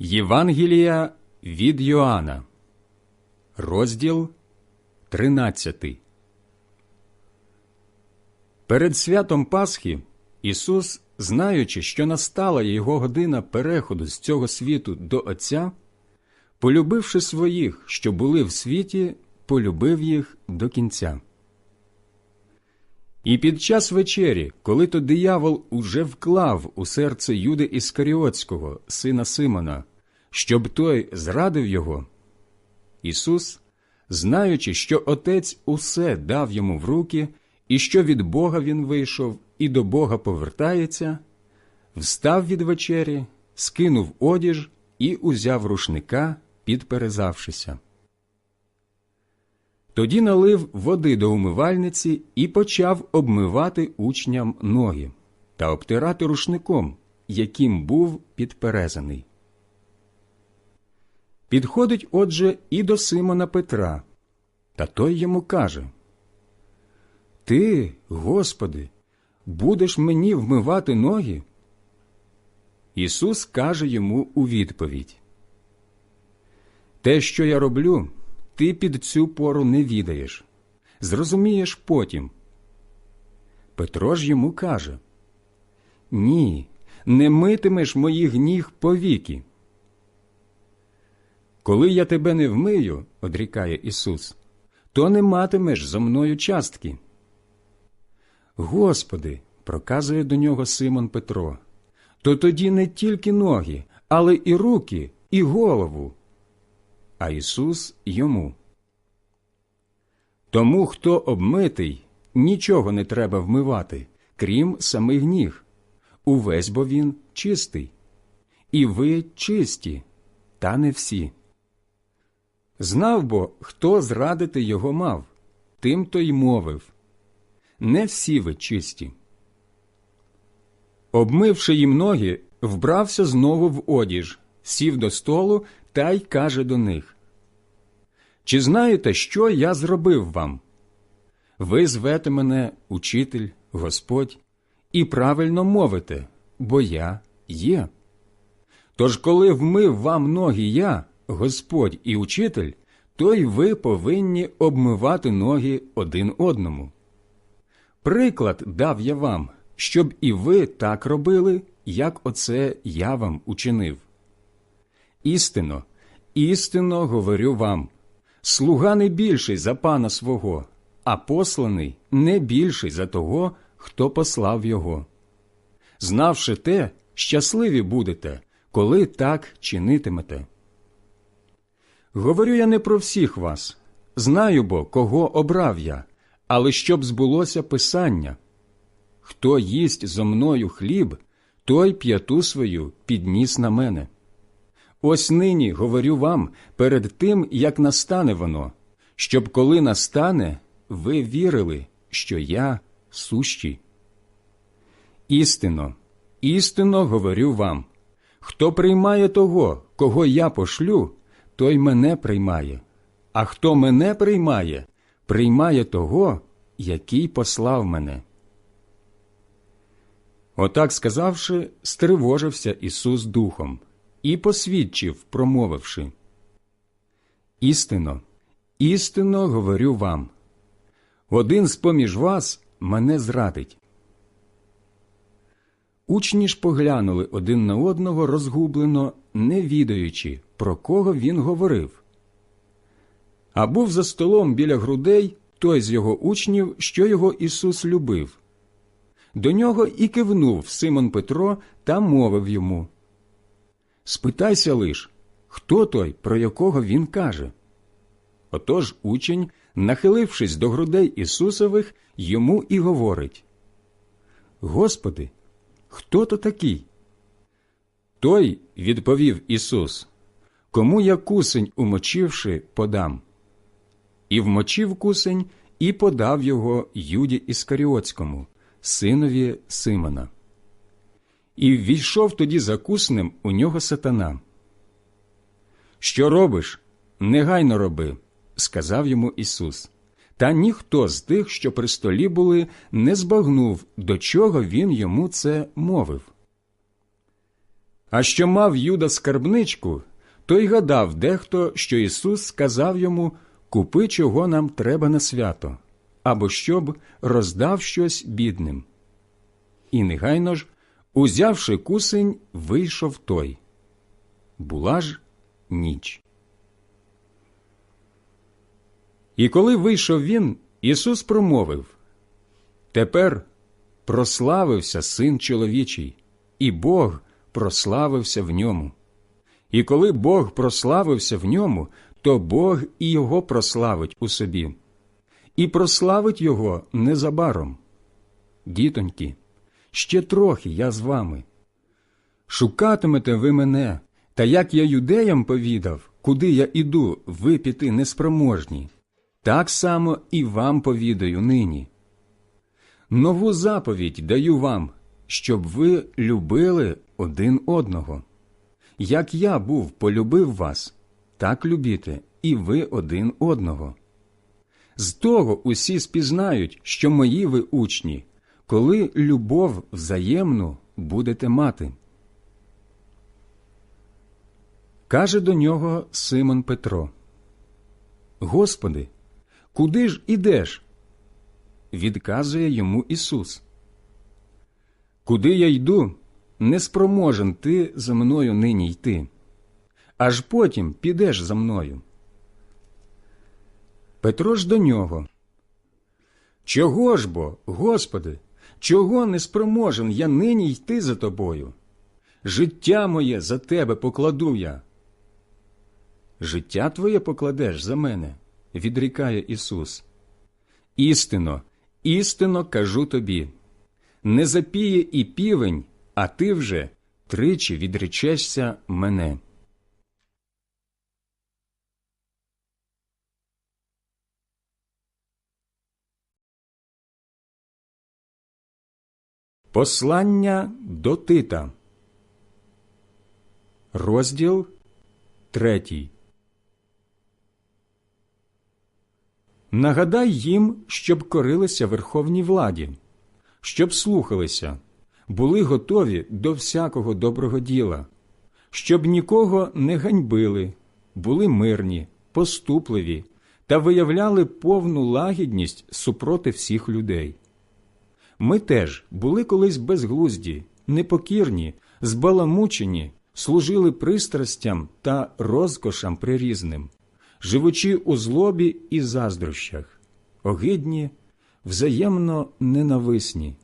Євангелія від Йоанна, розділ 13. Перед святом Пасхи Ісус, знаючи, що настала його година переходу з цього світу до Отця, полюбивши своїх, що були в світі, полюбив їх до кінця. І під час вечері, коли то диявол уже вклав у серце Юди Іскаріотського, сина Симона, щоб той зрадив його, Ісус, знаючи, що Отець усе дав йому в руки, і що від Бога він вийшов і до Бога повертається, встав від вечері, скинув одіж і узяв рушника, підперезавшися. Тоді налив води до умивальниці і почав обмивати учням ноги та обтирати рушником, яким був підперезаний. Підходить, отже, і до Симона Петра, та той йому каже Ти, Господи, будеш мені вмивати ноги? Ісус каже йому у відповідь Те, що я роблю, ти під цю пору не відаєш. Зрозумієш потім. Петро ж йому каже Ні, не митимеш моїх ніг повіки. Коли я тебе не вмию, одрікає Ісус, то не матимеш зо мною частки. Господи, проказує до нього Симон Петро, то тоді не тільки ноги, але і руки, і голову. А Ісус йому. Тому, хто обмитий, нічого не треба вмивати, крім самих ніг. Увесь бо він чистий. І ви чисті, та не всі. Знав бо, хто зрадити його мав, тим то й мовив. Не всі ви чисті. Обмивши їм ноги, вбрався знову в одіж, сів до столу та й каже до них Чи знаєте, що я зробив вам? Ви звете мене учитель, Господь, і правильно мовите, бо я є. Тож, коли вмив вам ноги я, Господь і учитель, то й ви повинні обмивати ноги один одному. Приклад дав я вам, щоб і ви так робили, як оце я вам учинив. Істинно, істинно говорю вам слуга не більший за пана свого, а посланий не більший за того, хто послав його. Знавши те, щасливі будете, коли так чинитимете. Говорю я не про всіх вас, знаю бо, кого обрав я, але щоб збулося Писання. Хто їсть зо мною хліб, той п'яту свою підніс на мене. Ось нині говорю вам перед тим, як настане воно, щоб коли настане, ви вірили, що я сущий. Істинно, істинно говорю вам хто приймає того, кого я пошлю, той мене приймає, а хто мене приймає, приймає того, який послав мене. Отак сказавши, стривожився Ісус духом і посвідчив, промовивши Істинно, істинно говорю вам один з поміж вас мене зрадить. Учні ж поглянули один на одного розгублено, не відаючи, про кого він говорив. А був за столом біля грудей той з його учнів, що його Ісус любив. До нього і кивнув Симон Петро та мовив йому Спитайся лиш, хто той, про якого він каже. Отож учень, нахилившись до грудей Ісусових, йому і говорить Господи, хто то такий? Той, відповів Ісус, кому я кусень, умочивши, подам. І вмочив кусень, і подав його Юді Іскаріотському, синові Симона. І ввійшов тоді за куснем у нього сатана. Що робиш? Негайно роби, сказав йому Ісус. Та ніхто з тих, що при столі були, не збагнув, до чого він йому це мовив. А що мав Юда скарбничку, той гадав дехто, що Ісус сказав йому Купи, чого нам треба на свято, або щоб роздав щось бідним. І негайно ж, узявши кусень, вийшов той. Була ж ніч. І коли вийшов він, Ісус промовив Тепер прославився син чоловічий, і Бог прославився в ньому. І коли Бог прославився в ньому, то Бог і його прославить у собі, і прославить його незабаром. Дітоньки, ще трохи я з вами. Шукатимете ви мене, та як я юдеям повідав, куди я іду, ви піти неспроможні, так само і вам повідаю нині. Нову заповідь даю вам, щоб ви любили один одного. Як я був полюбив вас, так любіте і ви один одного. З того усі спізнають, що мої ви учні, коли любов взаємну будете мати. Каже до нього Симон Петро Господи, куди ж ідеш? Відказує йому Ісус. Куди я йду, не спроможен ти за мною нині йти, аж потім підеш за мною. Петро ж до нього. Чого ж бо, Господи, чого не спроможен я нині йти за тобою? Життя моє за тебе покладу я. Життя твоє покладеш за мене, відрікає Ісус. Істинно, істинно кажу тобі не запіє і півень, а ти вже тричі відречешся мене. Послання до Тита. Розділ третій. Нагадай їм, щоб корилися верховній владі, щоб слухалися, були готові до всякого доброго діла, щоб нікого не ганьбили, були мирні, поступливі та виявляли повну лагідність супроти всіх людей. Ми теж були колись безглузді, непокірні, збаламучені, служили пристрастям та розкошам прирізним, живучи у злобі і заздрощах, огидні, взаємно ненависні.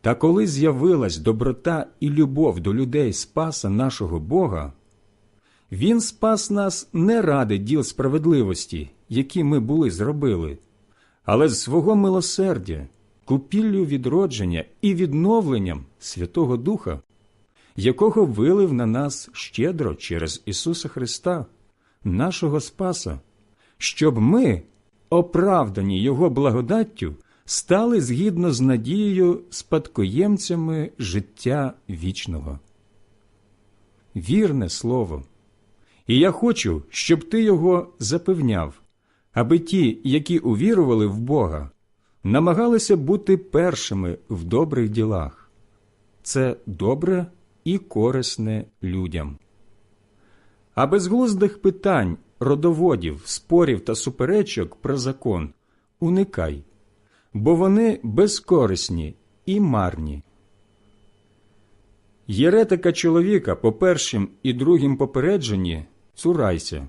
Та коли з'явилась доброта і любов до людей Спаса нашого Бога, Він спас нас не ради діл справедливості, які ми були зробили, але з свого милосердя, купіллю відродження і відновленням Святого Духа, якого вилив на нас щедро через Ісуса Христа, нашого Спаса, щоб ми, оправдані Його благодаттю, стали згідно з надією спадкоємцями життя вічного. Вірне слово, і я хочу, щоб ти його запевняв, аби ті, які увірували в Бога, намагалися бути першими в добрих ділах. Це добре і корисне людям. А безглуздих питань, родоводів, спорів та суперечок про закон уникай бо вони безкорисні і марні. Єретика чоловіка по першим і другим попередженні цурайся,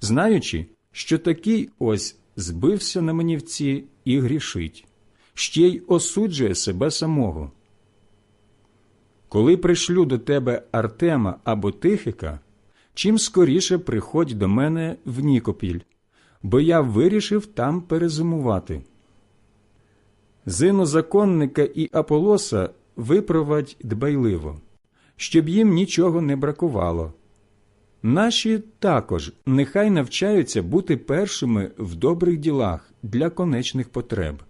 знаючи, що такий ось збився на манівці і грішить, ще й осуджує себе самого. Коли пришлю до тебе Артема або Тихика, чим скоріше приходь до мене в Нікопіль, бо я вирішив там перезимувати. Зину законника і Аполоса випровадь дбайливо, щоб їм нічого не бракувало. Наші також нехай навчаються бути першими в добрих ділах для конечних потреб,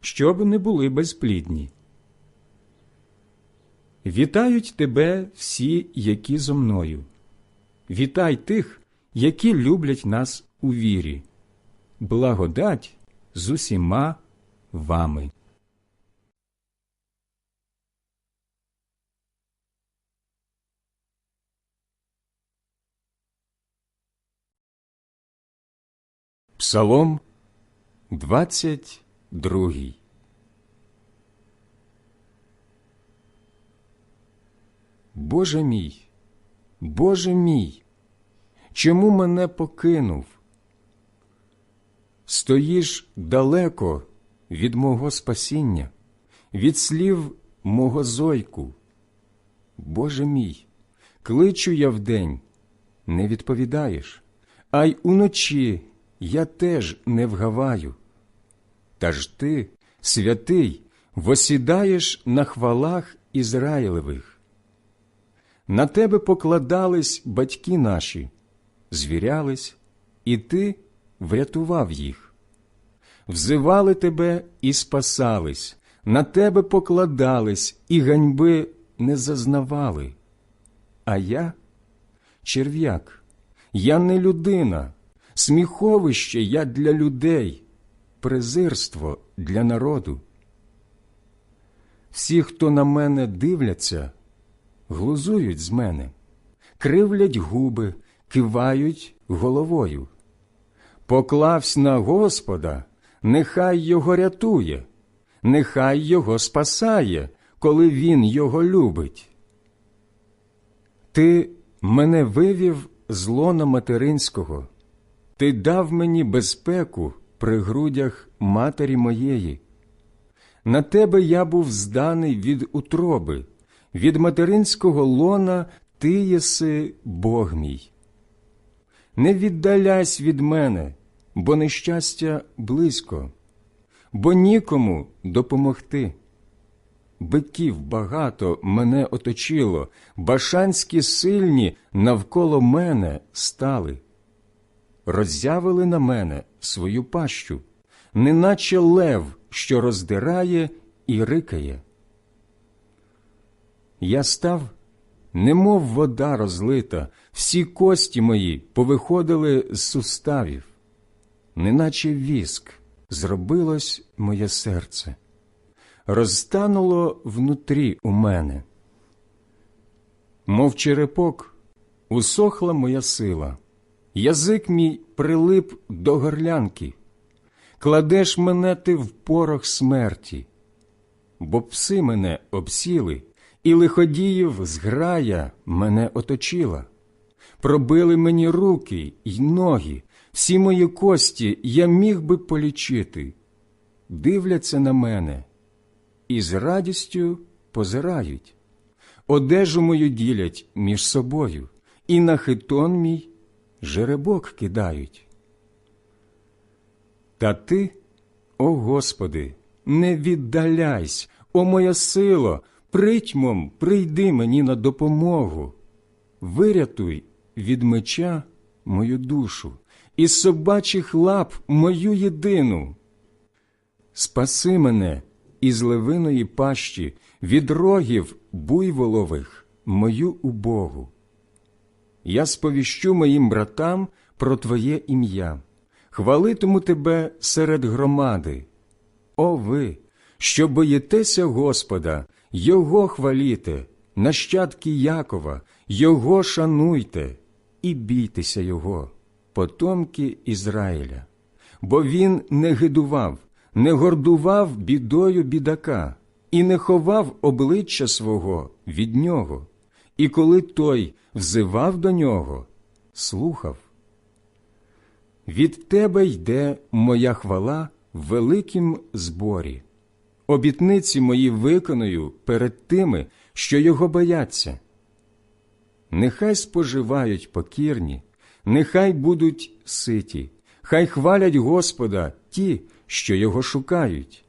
щоб не були безплідні. Вітають тебе всі, які зо мною. Вітай тих, які люблять нас у вірі. Благодать з усіма вами. Псалом 22 Боже мій, Боже мій, чому мене покинув? Стоїш далеко від мого спасіння, від слів мого зойку. Боже мій, кличу я вдень, не відповідаєш, а й уночі я теж не вгаваю. Та ж ти, святий, восідаєш на хвалах Ізраїлевих. На тебе покладались батьки наші, звірялись, і ти врятував їх. Взивали тебе і спасались, на тебе покладались, і ганьби не зазнавали. А я черв'як, я не людина, сміховище я для людей, презирство для народу. Всі, хто на мене дивляться, глузують з мене, кривлять губи, кивають головою. Поклавсь на Господа, нехай його рятує, нехай його спасає, коли він його любить. Ти мене вивів з лона материнського, ти дав мені безпеку при грудях матері моєї. На тебе я був зданий від утроби, від материнського лона ти єси Бог мій. Не віддаляйся від мене, бо нещастя близько, бо нікому допомогти. Биків багато мене оточило, башанські сильні навколо мене стали. Роззявили на мене свою пащу, неначе лев, що роздирає і рикає. Я став, немов вода розлита, всі кості мої повиходили з суставів, неначе віск зробилось моє серце, розтануло внутрі у мене. Мов черепок, усохла моя сила, язик мій прилип до горлянки, кладеш мене ти в порох смерті, бо пси мене обсіли, і лиходіїв зграя мене оточила. Пробили мені руки й ноги, всі мої кості я міг би полічити. Дивляться на мене і з радістю позирають. Одежу мою ділять між собою, і на хитон мій жеребок кидають. Та ти, о Господи, не віддаляйсь, о моя сило, притьмом прийди мені на допомогу, вирятуй від меча мою душу, із собачих лап мою єдину. Спаси мене із левиної пащі, від рогів буйволових мою убогу. Я сповіщу моїм братам про Твоє ім'я, хвалитиму Тебе серед громади. О ви, що боїтеся Господа, Його хваліте, нащадки Якова, Його шануйте і бійтеся Його, потомки Ізраїля, бо Він не гидував, не гордував бідою бідака і не ховав обличчя свого від нього, і коли той взивав до нього, слухав. Від тебе йде моя хвала в великім зборі. Обітниці мої виконую перед тими, що його бояться. Нехай споживають покірні, нехай будуть ситі, хай хвалять Господа ті, що його шукають.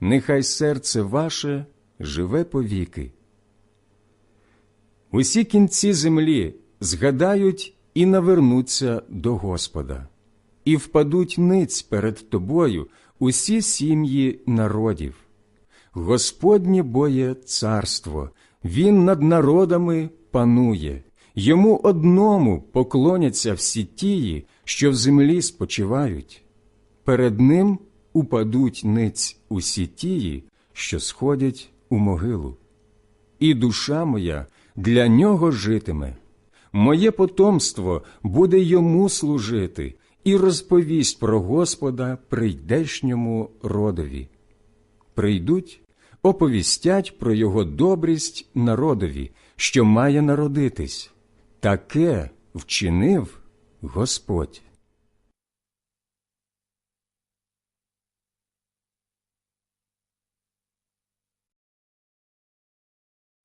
Нехай серце ваше живе повіки. Усі кінці землі згадають і навернуться до Господа, і впадуть ниць перед тобою усі сім'ї народів. Господнє боє царство, Він над народами панує, йому одному поклоняться всі тії, що в землі спочивають. Перед ним упадуть ниць усі тії, що сходять у могилу. І душа моя для нього житиме, моє потомство буде йому служити, і розповість про Господа прийдешньому родові. Прийдуть, оповістять про його добрість народові, що має народитись. Таке вчинив Господь.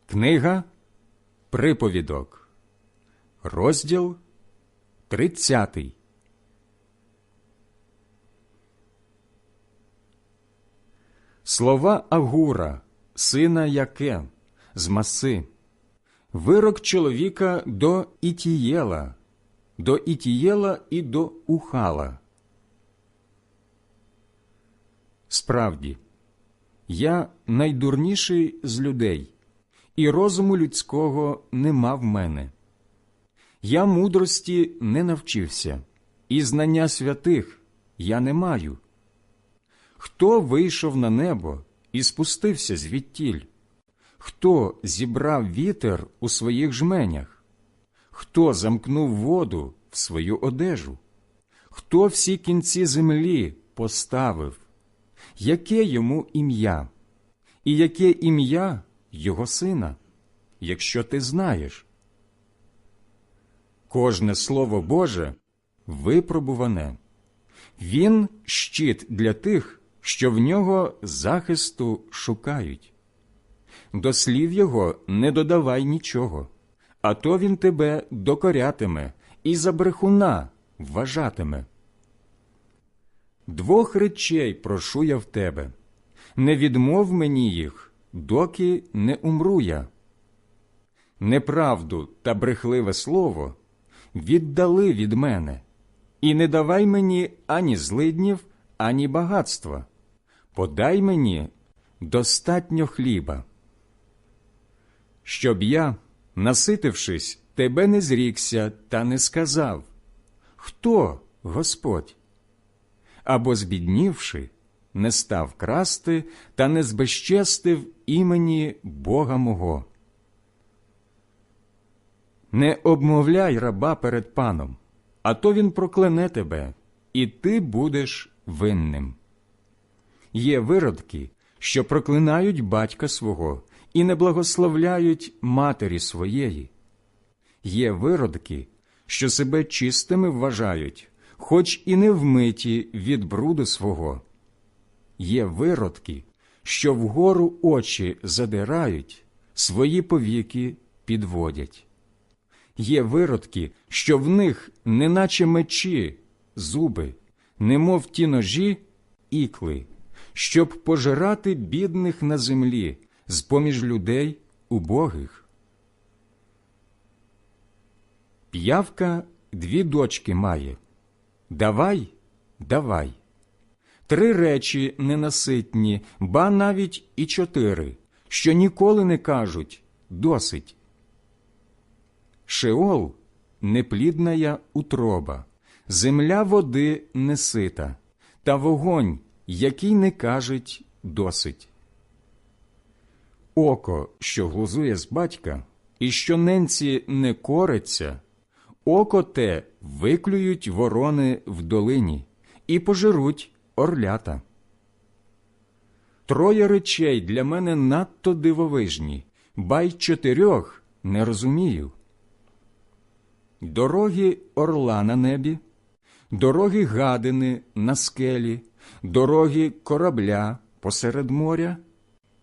Книга Приповідок, розділ 30. Слова Агура, сина Яке, з маси, вирок чоловіка до Ітієла, до Ітієла і до Ухала. Справді, я найдурніший з людей і розуму людського нема в мене. Я мудрості не навчився, і знання святих я не маю. Хто вийшов на небо і спустився звідтіль? Хто зібрав вітер у своїх жменях? Хто замкнув воду в свою одежу? Хто всі кінці землі поставив? Яке йому ім'я? І яке ім'я його сина, якщо ти знаєш. Кожне слово Боже випробуване. Він щит для тих, що в нього захисту шукають. До слів його не додавай нічого, а то він тебе докорятиме і за брехуна вважатиме. Двох речей прошу я в тебе не відмов мені їх доки не умру я. Неправду та брехливе слово віддали від мене, і не давай мені ані злиднів, ані багатства. Подай мені достатньо хліба. Щоб я, наситившись, тебе не зрікся та не сказав Хто Господь? Або збіднівши, не став красти та не збезчестив імені Бога мого. Не обмовляй раба перед паном, а то він проклене тебе, і ти будеш винним. Є виродки, що проклинають батька свого і не благословляють матері своєї. Є виродки, що себе чистими вважають, хоч і не вмиті від бруду свого. Є виродки, що вгору очі задирають, свої повіки підводять. Є виродки, що в них, неначе мечі, зуби, немов ті ножі, ікли, щоб пожирати бідних на землі з поміж людей убогих. П'явка дві дочки має. Давай, давай три речі ненаситні, ба навіть і чотири, що ніколи не кажуть досить. Шеол неплідная утроба, земля води несита, та вогонь, який не кажуть досить. Око, що глузує з батька, і що ненці не кориться, око те виклюють ворони в долині і пожируть орлята. Троє речей для мене надто дивовижні, ба й чотирьох не розумію. Дороги орла на небі, дороги гадини на скелі, дороги корабля посеред моря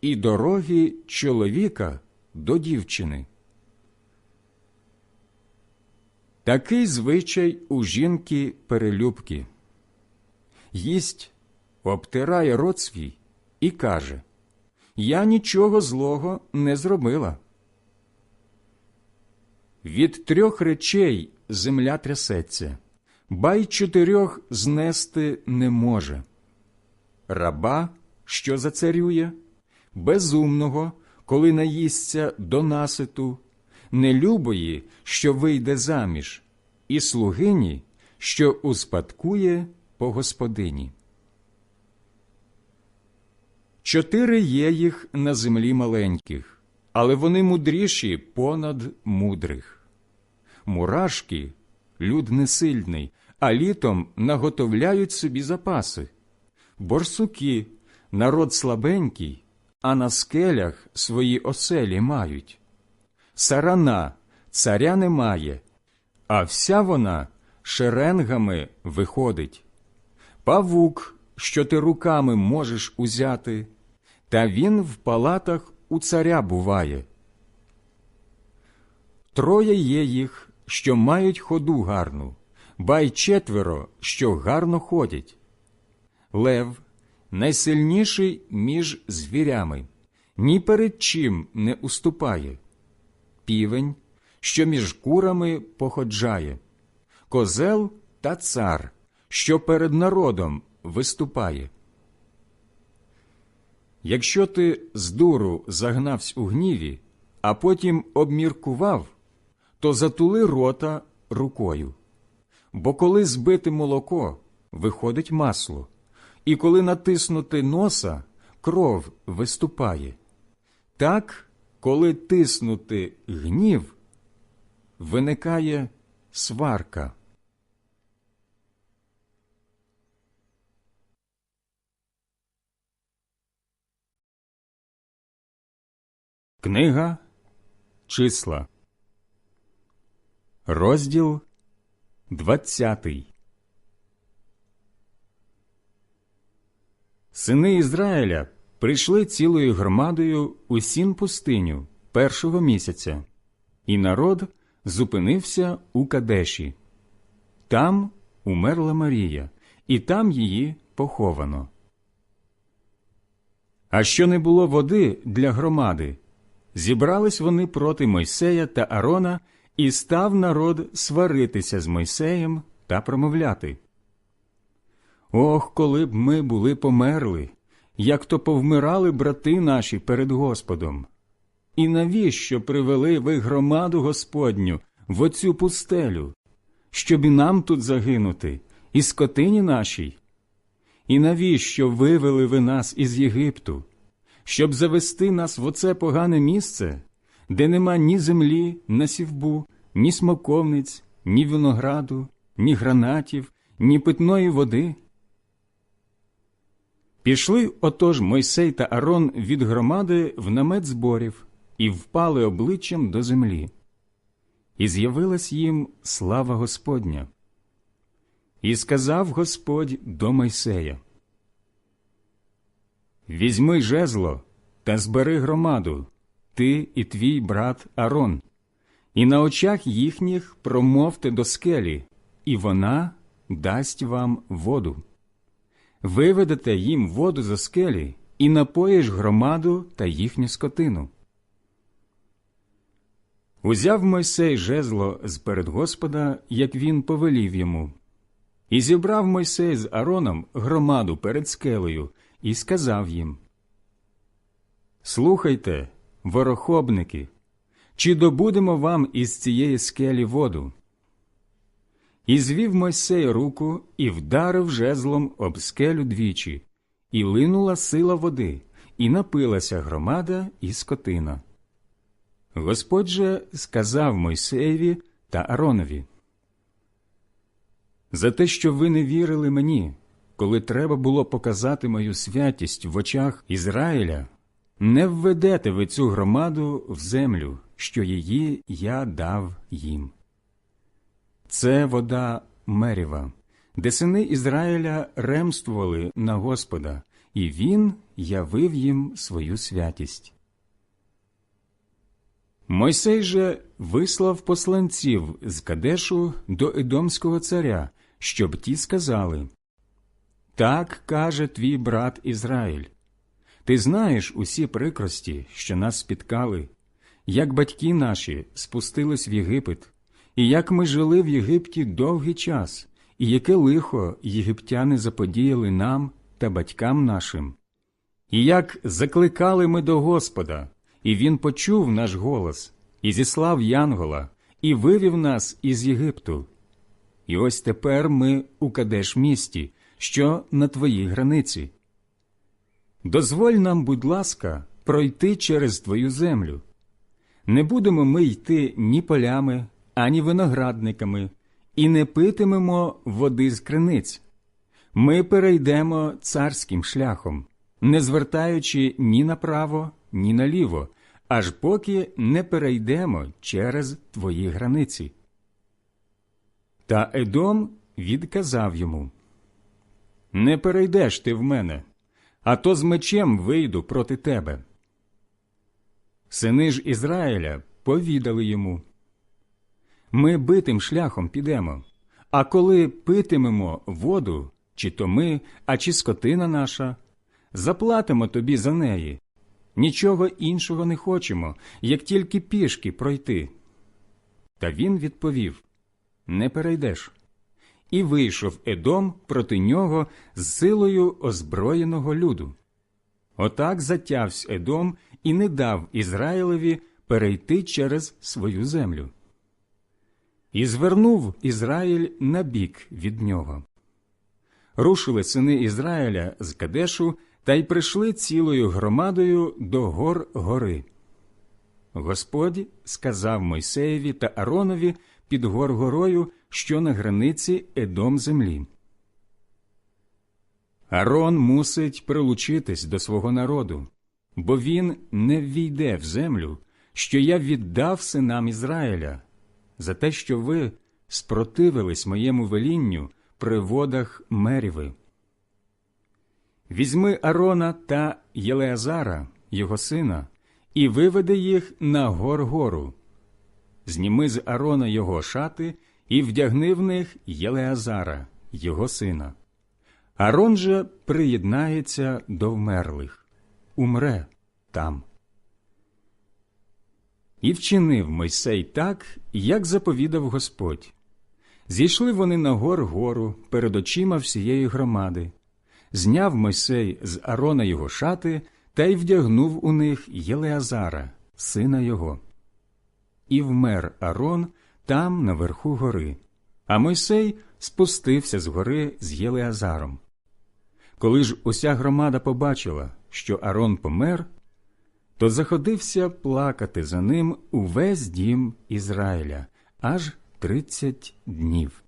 і дороги чоловіка до дівчини. Такий звичай у жінки перелюбки їсть, обтирає рот свій і каже Я нічого злого не зробила. Від трьох речей земля трясеться, ба й чотирьох знести не може. Раба, що зацарює, безумного, коли наїсться до наситу, нелюбої, що вийде заміж, і слугині, що успадкує по господині. Чотири є їх на землі маленьких, але вони мудріші понад мудрих. Мурашки люд несильний, а літом наготовляють собі запаси. Борсуки, народ слабенький, а на скелях свої оселі мають. Сарана, царя немає, а вся вона шеренгами виходить. Павук, що ти руками можеш узяти, та він в палатах у царя буває. Троє є їх, що мають ходу гарну, ба й четверо, що гарно ходять. Лев найсильніший між звірями, ні перед чим не уступає. Півень, що між курами походжає, козел та цар, що перед народом виступає. Якщо ти з дуру загнавсь у гніві, а потім обміркував, то затули рота рукою. Бо коли збити молоко, виходить масло, і коли натиснути носа, кров виступає. Так, коли тиснути гнів, виникає сварка. Книга Числа Розділ двадцятий Сини Ізраїля прийшли цілою громадою у сін пустиню першого місяця, і народ зупинився у Кадеші. Там умерла Марія, і там її поховано. А що не було води для громади, зібрались вони проти Мойсея та Арона, і став народ сваритися з Мойсеєм та промовляти. Ох, коли б ми були померли, як то повмирали брати наші перед Господом. І навіщо привели ви громаду Господню в оцю пустелю, щоб і нам тут загинути, і скотині нашій? І навіщо вивели ви нас із Єгипту, щоб завести нас в оце погане місце, де нема ні землі на сівбу, ні смоковниць, ні винограду, ні гранатів, ні питної води? Пішли отож Мойсей та Арон від громади в намет зборів і впали обличчям до землі. І з'явилась їм слава Господня. І сказав Господь до Мойсея Візьми жезло та збери громаду, ти і твій брат Арон, і на очах їхніх промовте до скелі, і вона дасть вам воду. Виведете їм воду за скелі і напоїш громаду та їхню скотину. Узяв Мойсей жезло з перед Господа, як він повелів йому, і зібрав Мойсей з Ароном громаду перед скелею і сказав їм Слухайте, ворохобники, чи добудемо вам із цієї скелі воду? І звів Мойсей руку і вдарив жезлом об скелю двічі, і линула сила води, і напилася громада і скотина. Господь же сказав Мойсеєві та Аронові За те, що ви не вірили мені, коли треба було показати мою святість в очах Ізраїля, не введете ви цю громаду в землю, що її я дав їм. Це вода Меріва, де сини Ізраїля ремствували на Господа, і він явив їм свою святість. Мойсей же вислав посланців з Кадешу до Едомського царя, щоб ті сказали Так каже твій брат Ізраїль. Ти знаєш усі прикрості, що нас спіткали, як батьки наші спустились в Єгипет, і як ми жили в Єгипті довгий час, і яке лихо єгиптяни заподіяли нам та батькам нашим, і як закликали ми до Господа, і Він почув наш голос, і зіслав Янгола, і вивів нас із Єгипту. І ось тепер ми у Кадеш місті, що на твоїй границі. Дозволь нам, будь ласка, пройти через твою землю. Не будемо ми йти ні полями, ані виноградниками, і не питимемо води з криниць. Ми перейдемо царським шляхом, не звертаючи ні направо, ні наліво, аж поки не перейдемо через твої границі. Та Едом відказав йому Не перейдеш ти в мене, а то з мечем вийду проти тебе. Сини ж Ізраїля повідали йому Ми битим шляхом підемо, а коли питимемо воду, чи то ми, а чи скотина наша, заплатимо тобі за неї. Нічого іншого не хочемо, як тільки пішки пройти. Та він відповів Не перейдеш. І вийшов Едом проти нього з силою озброєного люду. Отак затявсь Едом і не дав Ізраїлеві перейти через свою землю. І звернув Ізраїль на бік від нього. Рушили сини Ізраїля з Кадешу та й прийшли цілою громадою до гор гори. Господь сказав Мойсеєві та Аронові під гор горою, що на границі Едом землі. Арон мусить прилучитись до свого народу, бо він не ввійде в землю, що я віддав синам Ізраїля, за те, що ви спротивились моєму велінню при водах Меріви. Візьми Арона та Єлеазара, його сина, і виведи їх на гор гору. Зніми з Арона його шати і вдягни в них Єлеазара, його сина. Арон же приєднається до вмерлих, умре там. І вчинив Мойсей так, як заповідав Господь. Зійшли вони на гор гору перед очима всієї громади. Зняв Мойсей з Арона його шати та й вдягнув у них Єлеазара, сина його. І вмер Арон там, наверху гори, а Мойсей спустився з гори з Єлеазаром. Коли ж уся громада побачила, що Арон помер, то заходився плакати за ним увесь дім Ізраїля аж тридцять днів.